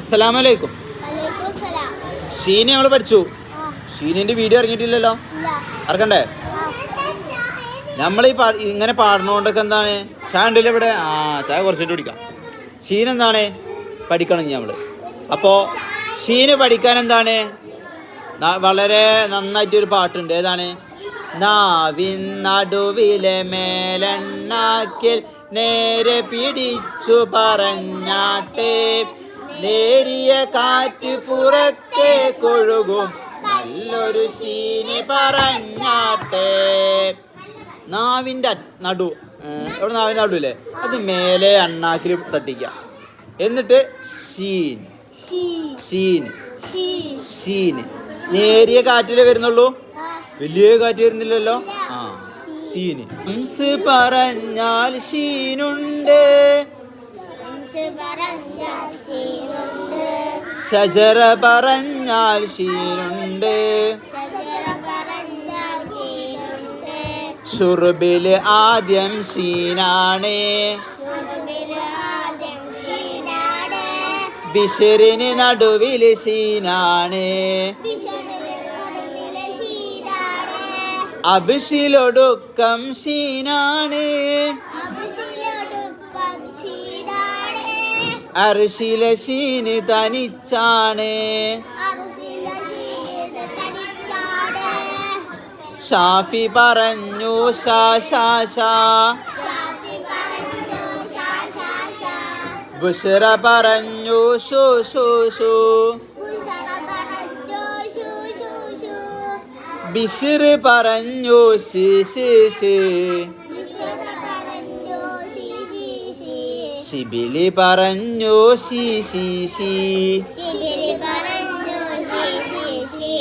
അസ്സലാമലൈക്കും. ഷീനെ നമ്മൾ പഠിച്ചു? ഷീനിന്റെ വീഡിയോ ഇറങ്ങിയിട്ടില്ലല്ലോ? അറക്കണ്ടേ? ഇറക്കണ്ടേ നമ്മൾ ഈ പാ ഇങ്ങനെ പാടുന്നോണ്ടൊക്കെ എന്താണ്? ചായ ഉണ്ടല്ലോ ഇവിടെ? ആ ചായ കുറച്ചിട്ട് കുടിക്കാം. ഷീൻ എന്താണ്? പഠിക്കണം നമ്മൾ നമ്മൾ. അപ്പോ ഷീന് പഠിക്കാൻ എന്താണ്? വളരെ വളരെ നന്നായിട്ടൊരു പാട്ടുണ്ട്. ഏതാണ്? നാവിൻ നടുവിലെ മേലെണ്ണാക്കിൽ നേരെ പിടിച്ചു പറഞ്ഞാട്ടെ. നേരിയ കാറ്റ് പുറത്തെ കൊഴുകും. നല്ലൊരു ശീനി പറഞ്ഞാട്ടെ. നാവിന്റെ നടു. എവിടെ നാവിന്റെ നടുവില്ലേ അത് മേലെ അണ്ണാക്കിൽ തട്ടിക്കുക എന്നിട്ട് ഷീൻ. ഷീൻ. ഷീൻ. നേരിയ കാറ്റിലേ വരുന്നുള്ളൂ? വലിയ കാറ്റ് വരുന്നില്ലല്ലോ? ആ ഷീന് പറഞ്ഞാൽ ഷീനുണ്ട്. ഷജറ പറഞ്ഞാൽ ശീലുണ്ട്. ഷുർബിൽ ആദ്യം ഷീനാണ് ഷീനാണ്. ബിഷറിന് നടുവിൽ ഷീനാണ് അബിഷിലൊടുക്കം ശീനാണ് ഷീനാണ്. അർഷിലെ ഷീന് തനിച്ചാണ്. ഷാഫി പറഞ്ഞു. ബുഷറ പറഞ്ഞു ഷു ഷു ഷു. ബിഷിർ പറഞ്ഞു ബിഷറ പറഞ്ഞു ഷീ ശിബിലി പറഞ്ഞു ശീ ശീ ശീ. ശിബിലി പറഞ്ഞു ശീ ശീ ശീ.